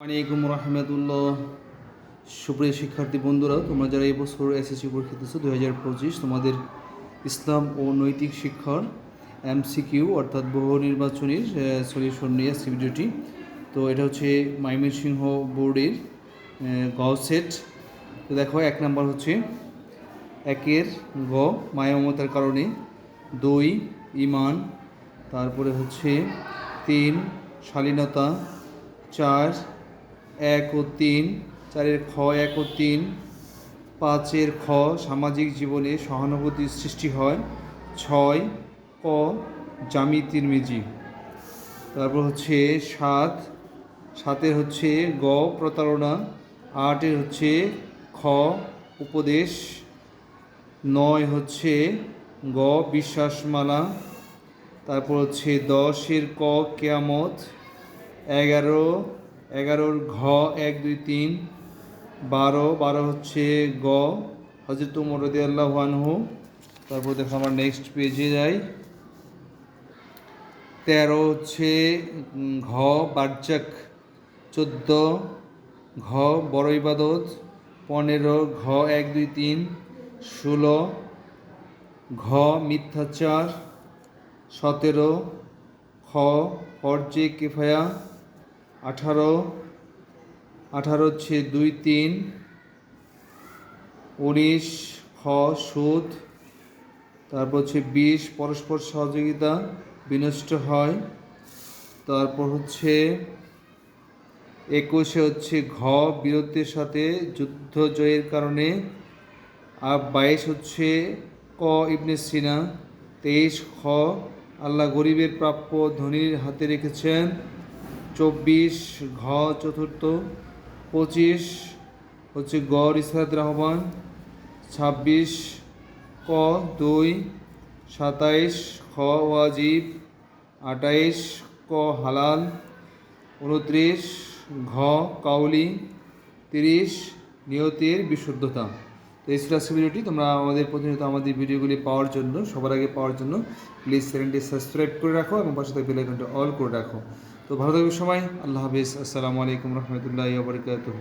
আলাইকুম রহমতুল্লাহ। সুপ্রিয় শিক্ষার্থী বন্ধুরা, তোমরা যারা এবছর এসএসসি পরীক্ষা দিচ্ছ দুই হাজার পঁচিশ, তোমাদের ইসলাম ও নৈতিক শিক্ষার এমসিকিউ অর্থাৎ বহু নির্বাচনীর সলিউশন নিয়ে আসছে ভিডিওটি। তো এটা হচ্ছে ময়মনসিংহ বোর্ডের গসেট তো দেখো, এক নাম্বার হচ্ছে একের গ মায়া মমতার কারণে দুই, ইমান। তারপরে হচ্ছে তিন, শালীনতা। চার এক ও তিন, চারের খ এক ও তিন, পাঁচের খ সামাজিক জীবনে সহানুভূতির সৃষ্টি হয়, ছয় ক জামিতির মেজি তারপর হচ্ছে সাত, সাতের হচ্ছে গ প্রতারণা, আটের হচ্ছে খ উপদেশ, নয় হচ্ছে গ বিশ্বাসমালা, তারপর হচ্ছে দশের ক কেয়ামত, এগারো এগারোর ঘ, এক, দুই, তিন, বারো বারো হচ্ছে গ হজরত উমর রদি আল্লাহ আনহু। তারপর দেখো আমরা নেক্সট পেজে যাই। তেরো হচ্ছে ঘ, বার্জাক। চোদ্দ, ঘ, বড় ইবাদত। পনেরো, ঘ, এক, দুই, তিন। ষোলো, ঘ, মিথ্যাচার। সতেরো, খ ফরজে কেফায়া আঠারো আঠারো হচ্ছে দুই, তিন, উনিশ, খ, সুদ, তারপর হচ্ছে বিশ, পরস্পর সহযোগিতা, বিনষ্ট হয়, তারপর হচ্ছে একুশে হচ্ছে ঘ, বীরত্বের সাথে যুদ্ধ জয়ের কারণে, আর বাইশ হচ্ছে ক, ইবনে সিনা, তেইশ, খ, আল্লাহ গরিবের প্রাপ্য ধনীর হাতে রেখেছেন চব্বিশ, ঘ, চতুর্থ, পঁচিশ, হচ্ছে গ রিসাদ রহমান, ছাব্বিশ, ক, দুই, সাতাইশ, খ, ওয়াজিব, আটাইশ, ক, হালাল, উনত্রিশ, ঘ, কাউলি, তিরিশ, নিয়তের বিশুদ্ধতা। তো এই ছিল তোমরা আমাদের প্রতিনিয়ত আমাদের ভিডিওগুলি পাওয়ার জন্য, সবার আগে পাওয়ার জন্য প্লিজ চ্যানেলটি সাবস্ক্রাইব করে রাখো এবং পাশে থাকা বেল আইকনটা অল করে রাখো। তো ভালো থাকবে সবাই। আল্লাহ হাফিজ। আসসালামু আলাইকুম রহমতুল্লাহ বরকাতুহ।